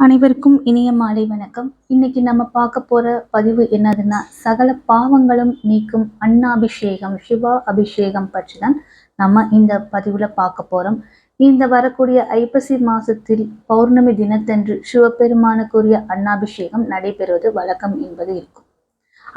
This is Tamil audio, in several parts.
அனைவருக்கும் இனிய மாலை வணக்கம். இன்னைக்கு நம்ம பார்க்க போற பதிவு என்னதுன்னா சகல பாவங்களும் நீக்கும் அன்னாபிஷேகம் சிவா அபிஷேகம் பற்றி தான் நம்ம இந்த பதிவுல பார்க்க போறோம். இந்த வரக்கூடிய ஐப்பசி மாசத்தில் பௌர்ணமி தினத்தன்று சிவபெருமானுக்குரிய அன்னாபிஷேகம் நடைபெறுவது வழக்கம் என்பது இருக்கும்.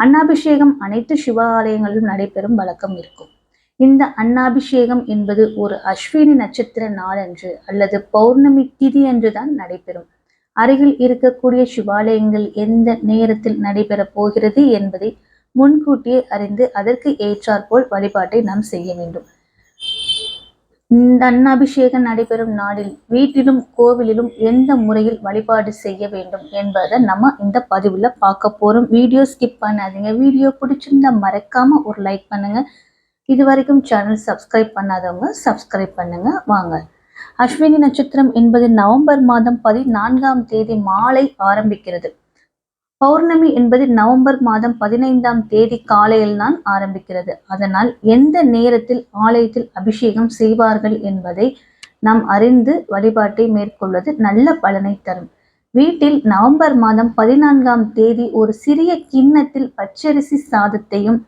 அன்னாபிஷேகம் அனைத்து சிவாலயங்களிலும் நடைபெறும் வழக்கம் இருக்கும். இந்த அன்னாபிஷேகம் என்பது ஒரு அஸ்வினி நட்சத்திர நாளன்று அல்லது பௌர்ணமி திதி அன்று தான் நடைபெறும். அருகில் இருக்கக்கூடிய சிவாலயங்கள் எந்த நேரத்தில் நடைபெறப் போகிறது என்பதை முன்கூட்டியே அறிந்து அதற்கு ஏற்றாற்போல் வழிபாட்டை நாம் செய்ய வேண்டும். இந்த அன்னாபிஷேகம் நடைபெறும் நாளில் வீட்டிலும் கோவிலிலும் எந்த முறையில் வழிபாடு செய்ய வேண்டும் என்பதை நம்ம இந்த பதிவில் பார்க்க போகிறோம் வீடியோ ஸ்கிப் பண்ணாதீங்க. வீடியோ பிடிச்சிருந்தா மறக்காம ஒரு லைக் பண்ணுங்க. இது வரைக்கும் சேனல் சப்ஸ்கிரைப் பண்ணாதவங்க சப்ஸ்கிரைப் பண்ணுங்க. வாங்க. அஸ்வினி நட்சத்திரம் என்பது நவம்பர் மாதம் பதினான்காம் தேதி மாலை ஆரம்பிக்கிறது. பௌர்ணமி என்பது நவம்பர் மாதம் பதினைந்தாம் தேதி காலையில் தான் ஆரம்பிக்கிறது. அதனால் எந்த நேரத்தில் ஆலயத்தில் அபிஷேகம் செய்வார்கள் என்பதை நாம் அறிந்து வழிபாட்டை மேற்கொள்வது நல்ல பலனை தரும். வீட்டில் நவம்பர் மாதம் பதினான்காம் தேதி ஒரு சிறிய கிண்ணத்தில் பச்சரிசி சாதத்தையும்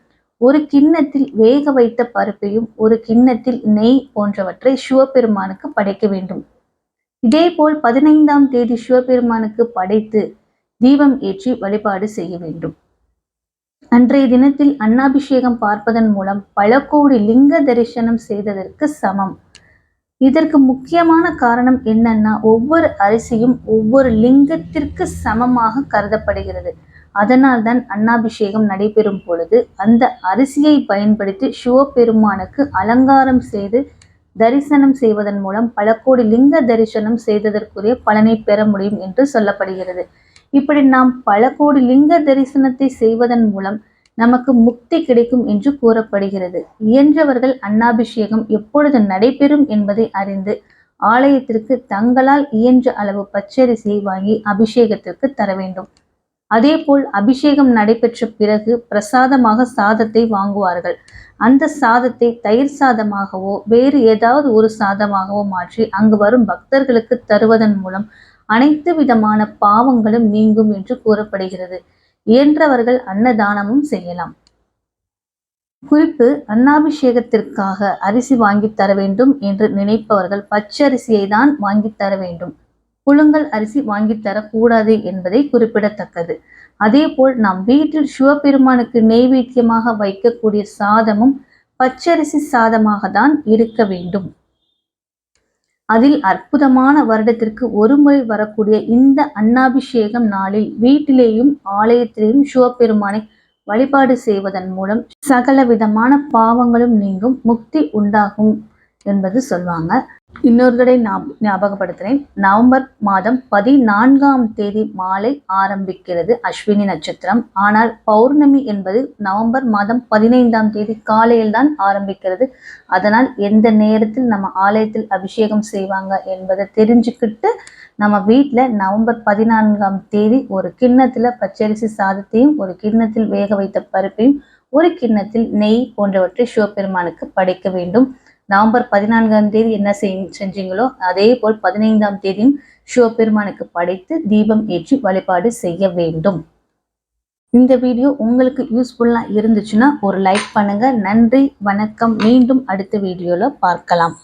ஒரு கிண்ணத்தில் வேக வைத்த பருப்பையும் ஒரு கிண்ணத்தில் நெய் போன்றவற்றை சிவபெருமானுக்கு படைக்க வேண்டும். இதேபோல் பதினைந்தாம் தேதி சிவபெருமானுக்கு படைத்து தீபம் ஏற்றி வழிபாடு செய்ய வேண்டும். அன்றைய தினத்தில் அன்னாபிஷேகம் பார்ப்பதன் மூலம் பல கோடி லிங்க தரிசனம் செய்ததற்கு சமம். இதற்கு முக்கியமான காரணம் என்னன்னா ஒவ்வொரு அரிசியும் ஒவ்வொரு லிங்கத்திற்கு சமமாக கருதப்படுகிறது. அதனால்தான் அன்னாபிஷேகம் நடைபெறும் பொழுது அந்த அரிசியை பயன்படுத்தி சிவபெருமானுக்கு அலங்காரம் செய்து தரிசனம் செய்வதன் மூலம் பல கோடி லிங்க தரிசனம் செய்ததற்குரிய பலனை பெற முடியும் என்று சொல்லப்படுகிறது. இப்படி நாம் பல கோடி லிங்க தரிசனத்தை செய்வதன் மூலம் நமக்கு முக்தி கிடைக்கும் என்று கூறப்படுகிறது. இயன்றவர்கள் அன்னாபிஷேகம் எப்பொழுது நடைபெறும் என்பதை அறிந்து ஆலயத்திற்கு தங்களால் இயன்ற அளவு பச்சரிசியை வாங்கி அபிஷேகத்திற்கு தர வேண்டும். அதேபோல் அபிஷேகம் நடைபெற்ற பிறகு பிரசாதமாக சாதத்தை வாங்குவார்கள். அந்த சாதத்தை தயிர் சாதமாகவோ வேறு ஏதாவது ஒரு சாதமாகவோ மாற்றி அங்கு வரும் பக்தர்களுக்கு தருவதன் மூலம் அனைத்து விதமான பாவங்களும் நீங்கும் என்று கூறப்படுகிறது. இயன்றவர்கள் அன்னதானமும் செய்யலாம். குறிப்பு அன்னாபிஷேகத்திற்காக அரிசி வாங்கி தர வேண்டும் என்று நினைப்பவர்கள் பச்சரிசியை தான் வாங்கி தர வேண்டும். புழுங்கல் அரிசி வாங்கி தரக்கூடாது என்பதை குறிப்பிடத்தக்கது. அதேபோல் நாம் வீட்டில் சிவபெருமானுக்கு நெய்வேத்தியமாக வைக்கக்கூடிய சாதமும் பச்சரிசி சாதமாக தான் இருக்க வேண்டும். அதில் அற்புதமான வருடத்திற்கு ஒருமுறை வரக்கூடிய இந்த அன்னாபிஷேகம் நாளில் வீட்டிலேயும் ஆலயத்திலேயும் சிவபெருமானை வழிபாடு செய்வதன் மூலம் சகல விதமான பாவங்களும் நீங்கும் முக்தி உண்டாகும் என்பது சொல்வாங்க. இன்னொரு தடவை ஞாபகப்படுத்துகிறேன் நவம்பர் மாதம் பதினான்காம் தேதி மாலை ஆரம்பிக்கிறது அஸ்வினி நட்சத்திரம். ஆனால் பௌர்ணமி என்பது நவம்பர் மாதம் பதினைந்தாம் தேதி காலையில் தான் ஆரம்பிக்கிறது. அதனால் எந்த நேரத்தில் நம்ம ஆலயத்தில் அபிஷேகம் செய்வாங்க என்பதை தெரிஞ்சுக்கிட்டு நம்ம வீட்டில் நவம்பர் பதினான்காம் தேதி ஒரு கிண்ணத்தில் பச்சரிசி சாதத்தையும் ஒரு கிண்ணத்தில் வேக வைத்த பருப்பையும் ஒரு கிண்ணத்தில் நெய் போன்றவற்றை சிவபெருமானுக்கு படைக்க வேண்டும். நவம்பர் பதினான்காம் தேதி என்ன செஞ்சீங்களோ அதே போல் பதினைந்தாம் தேதியும் சிவபெருமானுக்கு படைத்து தீபம் ஏற்றி வழிபாடு செய்ய வேண்டும். இந்த வீடியோ உங்களுக்கு யூஸ்ஃபுல்லாக இருந்துச்சுன்னா ஒரு லைக் பண்ணுங்க. நன்றி வணக்கம். மீண்டும் அடுத்த வீடியோவில் பார்க்கலாம்.